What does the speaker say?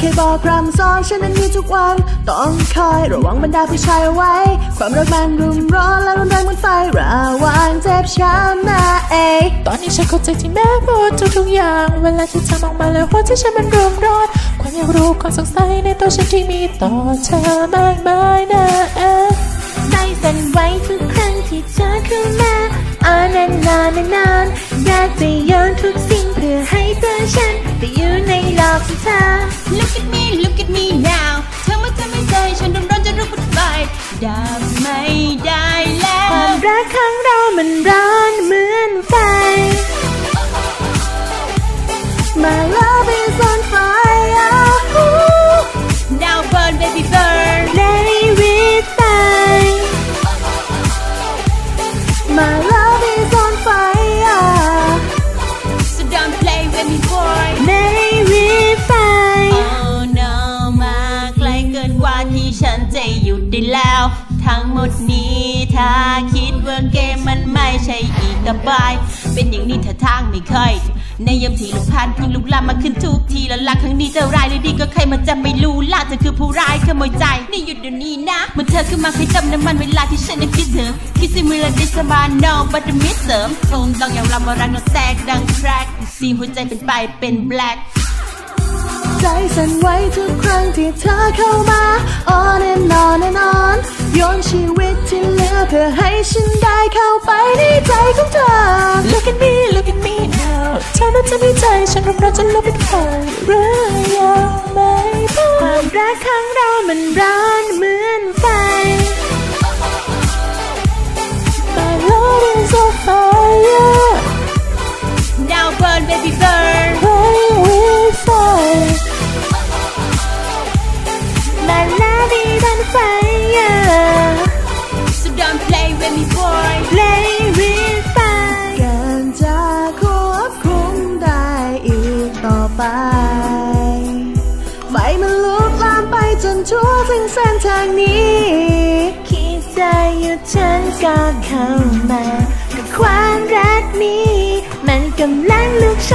เคยบอกรำสอนฉันนั้นมีทุกวัน ต้องคอยระวังบรรดาผู้ชายเอาไว้ ความรักมันรุมร้อนและรุนแรงเหมือนไฟระวังเจ็บช้ำนะเอยตอนนี้ฉันเข้าใจที่แม่พูดทุกทุกๆอย่าง เวลาที่เธอมองมาแล้วหัวใจฉันมันรุมร้อนความอยากรู้ความสงสัยในตัวฉันที่มีต่อเธอมากมายนะเอ๊ะใจสั่นไหวทุกครั้งที่เธอเข้ามาอ่านานนานนานอยากจะโยนทุกสิ่งเพื่อให้เธอฉันไปอยู่ในโลกของเธอ Look at me look at me now เธอมาทำให้ใจฉันร้อนร้อนจะรู้ปุดไฟดับไม่ได้แล้วความรักครั้งเรามันรัก จะหยุดได้แล้ว ทั้งหมดนี้ถ้าคิดว่าเกมมันไม่ใช่อีกต่อไป เป็นอย่างนี้ถ้าทางไม่เคยในยามที่ลูกพันยิ่งลุกลามมาขึ้นทุกทีแล้วลักครั้งนี้จะร้ายหรือดีก็ใครมันจะไม่รู้ล่ะเธอคือผู้ร้ายขโมยใจ นี่หยุดเดี๋ยวนี้นะเมื่อเธอขึ้นมาให้จำน้ำมันเวลาที่ฉันยังคิดถึงคิดถึงเวลาได้สบายนอกบัตรมิตรเสริมโทนต้องย่างลำว่ารังนกแตกดังแครกสีหัวใจเป็นไปเป็นแบล็ค สั่นไหวทุกครั้งที่เธอเข้ามา on and on and on โยนชีวิตที่เหลือเพื่อให้ฉันได้เข้าไปในใจของเธอ Look at me look at me now เธอนั้นจะมีใจฉันร้อนร้อนจะลุกเป็นไฟเรื่องยังไม่พอความรักของเรามันร้อนเหมือ don't play with me boy Play with fire การจะควบคุมได้อีกต่อไปไฟมันลุกลามไปจนทั่วถึงเส้นทางนี้ คิดใจะหยุดฉันก็เข้ามากับความรักนี้ มันกำลังลุกโช